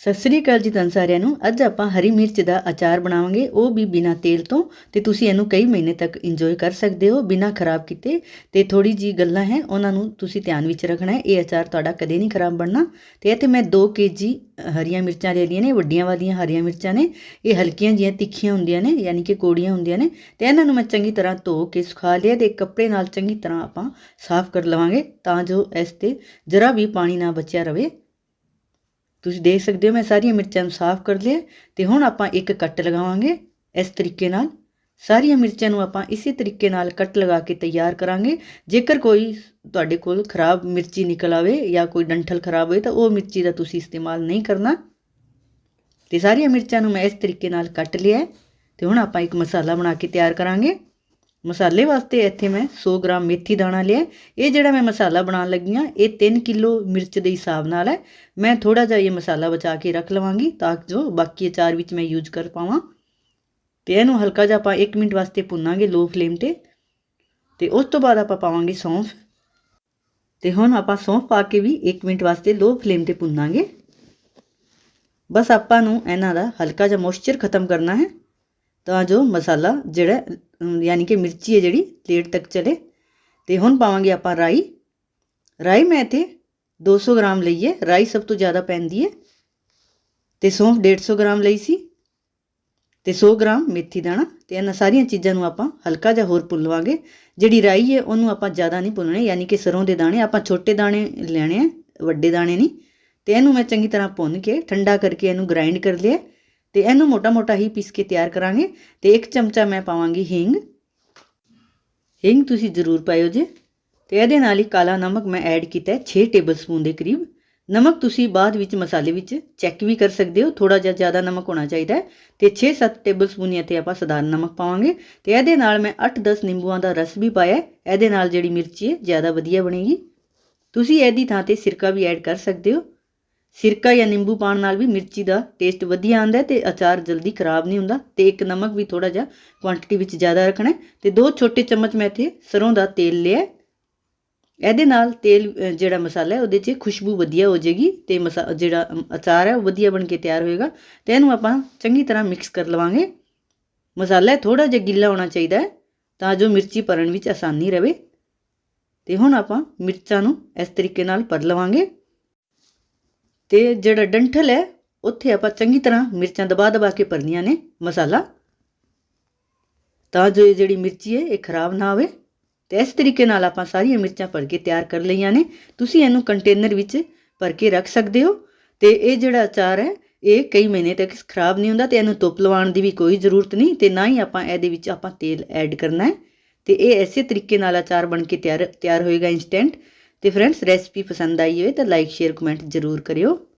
ਸਤਿ ਸ੍ਰੀ ਅਕਾਲ ਜੀ ਤੁਹਾਨੂੰ ਸਾਰਿਆਂ ਨੂੰ। ਅੱਜ ਆਪਾਂ ਹਰੀ ਮਿਰਚ ਦਾ ਅਚਾਰ ਬਣਾਵਾਂਗੇ। ਉਹ ਵੀ ਬਿਨਾ ਤੇਲ ਤੋਂ ਤੇ ਤੁਸੀਂ ਇਹਨੂੰ ਕਈ ਮਹੀਨੇ ਤੱਕ ਇੰਜੋਏ ਕਰ ਸਕਦੇ ਹੋ, ਬਿਨਾ ਖਰਾਬ ਕੀਤੇ। ਤੇ ਥੋੜੀ ਜੀ ਗੱਲਾਂ ਹੈ, ਉਹਨਾਂ ਨੂੰ ਤੁਸੀਂ ਧਿਆਨ ਵਿੱਚ ਰੱਖਣਾ ਹੈ। ਇਹ ਅਚਾਰ ਤੁਹਾਡਾ ਕਦੇ ਨਹੀਂ ਖਰਾਬ ਬਣਨਾ। ਤੇ ਇੱਥੇ ਮੈਂ 2 ਕੇਜੀ ਹਰੀਆਂ ਮਿਰਚਾਂ ਲੈ ਲਈਆਂ ਨੇ, ਵੱਡੀਆਂ ਵਾਲੀਆਂ ਹਰੀਆਂ ਮਿਰਚਾਂ ਨੇ। ਇਹ ਹਲਕੀਆਂ ਜੀਆਂ ਤਿੱਖੀਆਂ ਹੁੰਦੀਆਂ ਨੇ, ਯਾਨੀ ਕਿ ਕੋੜੀਆਂ ਹੁੰਦੀਆਂ ਨੇ। ਤੇ ਇਹਨਾਂ ਨੂੰ ਮੈਂ ਚੰਗੀ ਤਰ੍ਹਾਂ ਧੋ ਕੇ ਸੁਖਾ ਲਿਆ ਤੇ ਕੱਪੜੇ ਨਾਲ ਚੰਗੀ ਤਰ੍ਹਾਂ ਆਪਾਂ ਸਾਫ਼ ਕਰ ਲਵਾਂਗੇ ਤਾਂ ਜੋ ਇਸ ਤੇ ਜਰਾ ਵੀ ਪਾਣੀ ਨਾ ਬਚਿਆ ਰਵੇ। ਤੁਸੀਂ ਦੇਖ ਸਕਦੇ ਹੋ ਮੈਂ ਸਾਰੀਆਂ ਮਿਰਚਾਂ ਨੂੰ ਸਾਫ਼ ਕਰ ਲਿਆ ਤੇ ਹੁਣ ਆਪਾਂ ਇੱਕ ਕੱਟ ਲਗਾਵਾਂਗੇ ਇਸ ਤਰੀਕੇ ਨਾਲ। ਸਾਰੀਆਂ ਮਿਰਚਾਂ ਨੂੰ ਆਪਾਂ ਇਸੇ ਤਰੀਕੇ ਨਾਲ ਕੱਟ ਲਗਾ ਕੇ ਤਿਆਰ ਕਰਾਂਗੇ। ਜੇਕਰ ਕੋਈ ਤੁਹਾਡੇ ਕੋਲ ਖਰਾਬ ਮਿਰਚੀ ਨਿਕਲ ਆਵੇ ਜਾਂ ਕੋਈ ਡੰਠਲ ਖਰਾਬ ਹੋਏ ਤਾਂ ਉਹ ਮਿਰਚੀ ਦਾ ਤੁਸੀਂ ਇਸਤੇਮਾਲ ਨਹੀਂ ਕਰਨਾ। ਤੇ ਸਾਰੀਆਂ ਮਿਰਚਾਂ ਨੂੰ ਮੈਂ ਇਸ ਤਰੀਕੇ ਨਾਲ ਕੱਟ ਲਿਆ ਤੇ ਹੁਣ ਆਪਾਂ ਇੱਕ ਮਸਾਲਾ ਬਣਾ ਕੇ ਤਿਆਰ ਕਰਾਂਗੇ। ਮਸਾਲੇ ਵਾਸਤੇ ਇੱਥੇ ਮੈਂ 100 ਗ੍ਰਾਮ ਮੇਥੀ ਦਾਣਾ ਲਿਆ ਇਹ ਜਿਹੜਾ ਮੈਂ ਮਸਾਲਾ ਬਣਾਉਣ ਲੱਗੀ ਆ ਇਹ 3 ਕਿਲੋ ਮਿਰਚ ਦੇ ਹਿਸਾਬ ਨਾਲ ਹੈ। ਮੈਂ ਥੋੜਾ ਜਿਹਾ ਇਹ ਮਸਾਲਾ ਬਚਾ ਕੇ ਰੱਖ ਲਵਾਂਗੀ ਤਾਂ ਜੋ ਬਾਕੀ ਅਚਾਰ ਵਿੱਚ ਮੈਂ ਯੂਜ਼ ਕਰ ਪਾਵਾਂ। ਤੇ ਇਹਨੂੰ ਹਲਕਾ ਜਿਹਾ ਆਪਾਂ 1 ਮਿੰਟ ਵਾਸਤੇ ਭੁੰਨਾਂਗੇ ਲੋ ਫਲੇਮ ਤੇ। ਤੇ ਉਸ ਤੋਂ ਬਾਅਦ ਆਪਾਂ ਪਾਵਾਂਗੇ ਸੌਂਫ। ਤੇ ਹੁਣ ਆਪਾਂ ਸੌਂਫ ਪਾ ਕੇ ਵੀ 1 ਮਿੰਟ ਵਾਸਤੇ ਲੋ ਫਲੇਮ ਤੇ ਭੁੰਨਾਂਗੇ। ਬਸ ਆਪਾਂ ਨੂੰ ਇਹਨਾਂ ਦਾ ਹਲਕਾ ਜਿਹਾ ਮੋਇਸਚਰ ਖਤਮ ਕਰਨਾ ਹੈ ਤਾਂ ਜੋ ਮਸਾਲਾ ਜਿਹੜਾ ਯਾਨੀ ਕਿ ਮਿਰਚੀ ਹੈ ਜਿਹੜੀ ਪਲੇਟ ਤੱਕ ਚਲੇ। ਤੇ ਹੁਣ ਪਾਵਾਂਗੇ ਆਪਾਂ ਰਾਈ। ਰਾਈ ਮੈਂ ਇੱਥੇ 200 ਗ੍ਰਾਮ ਲਈ ਹੈ। ਰਾਈ ਸਭ ਤੋਂ ਜ਼ਿਆਦਾ ਪੈਂਦੀ ਹੈ। ਤੇ ਸੌਂਫ 150 ਗ੍ਰਾਮ ਲਈ ਸੀ। ਤੇ 100 ਗ੍ਰਾਮ ਮੇਥੀ ਦਾਣਾ। ਤੇ ਇਹਨਾਂ ਸਾਰੀਆਂ ਚੀਜ਼ਾਂ ਨੂੰ ਆਪਾਂ ਹਲਕਾ ਜਿਹਾ ਹੋਰ ਭੁੰਨ ਲਵਾਂਗੇ ਜਿਹੜੀ ਰਾਈ ਹੈ, ਉਹਨੂੰ ਆਪਾਂ ਜ਼ਿਆਦਾ ਨਹੀਂ ਭੁੰਨਣੇ। ਯਾਨੀ ਕਿ ਸਰੋਂ ਦੇ ਦਾਣੇ, ਆਪਾਂ ਛੋਟੇ ਦਾਣੇ ਲੈਣੇ ਆ, ਵੱਡੇ ਦਾਣੇ ਨਹੀਂ। ਤੇ ਇਹਨੂੰ ਮੈਂ ਚੰਗੀ ਤਰ੍ਹਾਂ ਭੁੰਨ ਕੇ, ਠੰਡਾ ਕਰਕੇ ਇਹਨੂੰ ਗ੍ਰਾਈਂਡ ਕਰ ਲਿਆ। ਤੇ ਇਹਨੂੰ ਮੋਟਾ-ਮੋਟਾ ਹੀ ਪੀਸ ਕੇ ਤਿਆਰ ਕਰਾਂਗੇ ਤੇ ਇੱਕ ਚਮਚਾ ਮੈਂ ਪਾਵਾਂਗੀ ਹਿੰਗ। ਹਿੰਗ ਤੁਸੀਂ ਜ਼ਰੂਰ ਪਾਇਓ ਜੇ। ਤੇ ਇਹਦੇ ਨਾਲ ਹੀ ਕਾਲਾ ਨਮਕ ਮੈਂ ਐਡ ਕੀਤਾ ਹੈ 6 ਟੇਬਲਸਪੂਨ ਦੇ ਕਰੀਬ। ਨਮਕ ਤੁਸੀਂ ਬਾਅਦ ਵਿੱਚ ਮਸਾਲੇ ਵਿੱਚ ਚੈੱਕ ਵੀ ਕਰ ਸਕਦੇ ਹੋ ਥੋੜਾ ਜਿਹਾ ਜ਼ਿਆਦਾ ਨਮਕ ਹੋਣਾ ਚਾਹੀਦਾ ਹੈ। ਤੇ 6-7 ਟੇਬਲਸਪੂਨ ਇੱਥੇ ਆਪਾਂ ਸਧਾਰਨ ਨਮਕ ਪਾਵਾਂਗੇ। ਤੇ ਇਹਦੇ ਨਾਲ ਮੈਂ 8-10 ਨਿੰਬੂਆਂ ਦਾ ਰਸ ਵੀ ਪਾਇਆ ਇਹਦੇ ਨਾਲ ਜਿਹੜੀ ਮਿਰਚੀ ਹੈ, ਜ਼ਿਆਦਾ ਵਧੀਆ ਬਣੇਗੀ। ਤੁਸੀਂ ਇਹਦੀ ਥਾਂ ਤੇ ਸਿਰਕਾ ਵੀ ਐਡ ਕਰ ਸਕਦੇ ਹੋ। ਸਿਰਕਾ ਜਾਂ ਨਿੰਬੂ ਪਾਣ ਨਾਲ ਵੀ ਮਿਰਚੀ ਦਾ ਟੇਸਟ ਵਧੀਆ ਆਉਂਦਾ ਤੇ ਅਚਾਰ ਜਲਦੀ ਖਰਾਬ ਨਹੀਂ ਹੁੰਦਾ ਤੇ ਇੱਕ ਨਮਕ ਵੀ ਥੋੜਾ ਜਿਹਾ ਕੁਆਂਟੀਟੀ ਵਿੱਚ ਜ਼ਿਆਦਾ ਰੱਖਣਾ ਤੇ ਦੋ ਛੋਟੇ ਚਮਚ ਮੈਂ ਇੱਥੇ ਸਰੋਂ ਦਾ ਤੇਲ ਲਿਆ ਇਹਦੇ ਨਾਲ ਤੇਲ ਜਿਹੜਾ ਮਸਾਲਾ ਹੈ ਉਹਦੇ 'ਚ ਖੁਸ਼ਬੂ ਵਧੀਆ ਹੋ ਜਾਏਗੀ ਤੇ ਜਿਹੜਾ ਅਚਾਰ ਹੈ ਉਹ ਵਧੀਆ ਬਣ ਕੇ ਤਿਆਰ ਹੋਏਗਾ ਤੇ ਇਹਨੂੰ ਆਪਾਂ ਚੰਗੀ ਤਰ੍ਹਾਂ ਮਿਕਸ ਕਰ ਲਵਾਂਗੇ। ਮਸਾਲਾ ਥੋੜਾ ਜਿਹਾ ਗਿੱਲਾ ਹੋਣਾ ਚਾਹੀਦਾ ਹੈ ਤਾਂ ਜੋ ਮਿਰਚੀ ਭਰਨ ਵਿੱਚ ਆਸਾਨੀ ਰਹੇ ਤੇ ਹੁਣ ਆਪਾਂ ਮਿਰਚਾਂ ਨੂੰ ਇਸ ਤਰੀਕੇ ਨਾਲ ਭਰ ਲਵਾਂਗੇ। ਤੇ ਜਿਹੜਾ ਡੰਠਲ ਹੈ, ਉੱਥੇ ਆਪਾਂ ਚੰਗੀ ਤਰ੍ਹਾਂ ਮਿਰਚਾਂ ਦਬਾ ਦਬਾ ਕੇ ਭਰਨੀਆਂ ਨੇ ਮਸਾਲਾ। ਤਾਂ ਜੋ ਇਹ ਜਿਹੜੀ ਮਿਰਚੀ ਹੈ, ਇਹ ਖਰਾਬ ਨਾ ਹੋਵੇ। ਤੇ ਇਸ ਤਰੀਕੇ ਨਾਲ ਆਪਾਂ ਸਾਰੀਆਂ ਮਿਰਚਾਂ ਭਰ ਕੇ ਤਿਆਰ ਕਰ ਲਈਆਂ ਨੇ। ਤੁਸੀਂ ਇਹਨੂੰ ਕੰਟੇਨਰ ਵਿੱਚ ਭਰ ਕੇ ਰੱਖ ਸਕਦੇ ਹੋ। ਤੇ ਇਹ ਜਿਹੜਾ ਅਚਾਰ ਹੈ, ਇਹ ਕਈ ਮਹੀਨੇ ਤੱਕ ਖਰਾਬ ਨਹੀਂ ਹੁੰਦਾ ਤੇ ਇਹਨੂੰ ਧੁੱਪ ਲਵਾਉਣ ਦੀ ਵੀ ਕੋਈ ਜ਼ਰੂਰਤ ਨਹੀਂ ਤੇ ਨਾ ਹੀ ਆਪਾਂ ਇਹਦੇ ਵਿੱਚ ਆਪਾਂ ਤੇਲ ਐਡ ਕਰਨਾ ਹੈ। ਤੇ ਇਹ ਐਸੇ ਤਰੀਕੇ ਨਾਲ ਅਚਾਰ ਬਣ ਕੇ ਤਿਆਰ ਤਿਆਰ ਹੋਏਗਾ ਇਨਸਟੈਂਟ ਤੇ ਫਰੈਂਡਸ ਰੈਸਪੀ ਪਸੰਦ ਆਈ ਹੋਵੇ ਤਾਂ ਲਾਈਕ ਸ਼ੇਅਰ ਕਮੈਂਟ ਜ਼ਰੂਰ ਕਰਿਓ।